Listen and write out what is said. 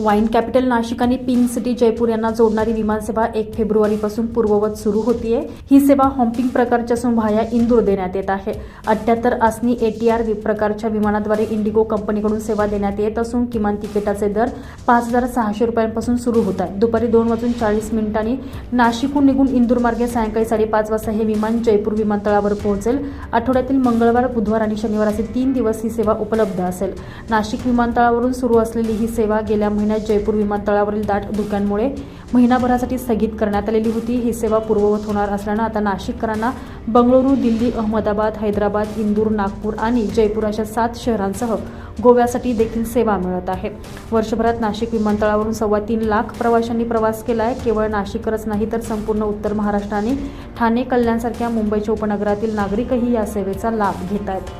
Wine capital Nashik आणि pink city Jaipur यांना जोडणारी विमानसेवा एक फेब्रुवारीपासून पूर्ववत सुरू होतीये. ही सेवा हॉम्पिंग प्रकारची असून व्हाया इंदूर देण्यात येत आहे. अठ्याहत्तर आसनी एटीआर प्रकारच्या विमानाद्वारे इंडिगो कंपनीकडून सेवा देण्यात येत असून किमान तिकिटाचे दर पाच हजार सहाशे रुपयांपासून सुरू होत आहे. दुपारी दोन वाजून चाळीस मिनिटांनी नाशिकहून निघून इंदूर मार्गे सायंकाळी साडेपाच वाजता हे विमान जयपूर विमानतळावर पोहोचेल. आठवड्यातील मंगळवार बुधवार आणि शनिवार असे तीन दिवस ही सेवा उपलब्ध असेल. नाशिक विमानतळावरून सुरू असलेली ही सेवा गेल्या महिन्यात जयपूर विमानतळावरील दाट धुक्यांमुळे महिनाभरासाठी स्थगित करण्यात आलेली होती. ही सेवा पूर्ववत होणार असल्यानं आता नाशिककरांना बंगळुरू दिल्ली अहमदाबाद हैदराबाद इंदूर नागपूर आणि जयपूर अशा सात शहरांसह गोव्यासाठी देखील सेवा मिळत आहे. वर्षभरात नाशिक विमानतळावरून सव्वा तीन लाख प्रवाशांनी प्रवास केला आहे केवळ नाशिकरच नाही तर संपूर्ण उत्तर महाराष्ट्र आणि ठाणे कल्याणसारख्या मुंबईच्या उपनगरातील नागरिकही या सेवेचा लाभ घेत आहेत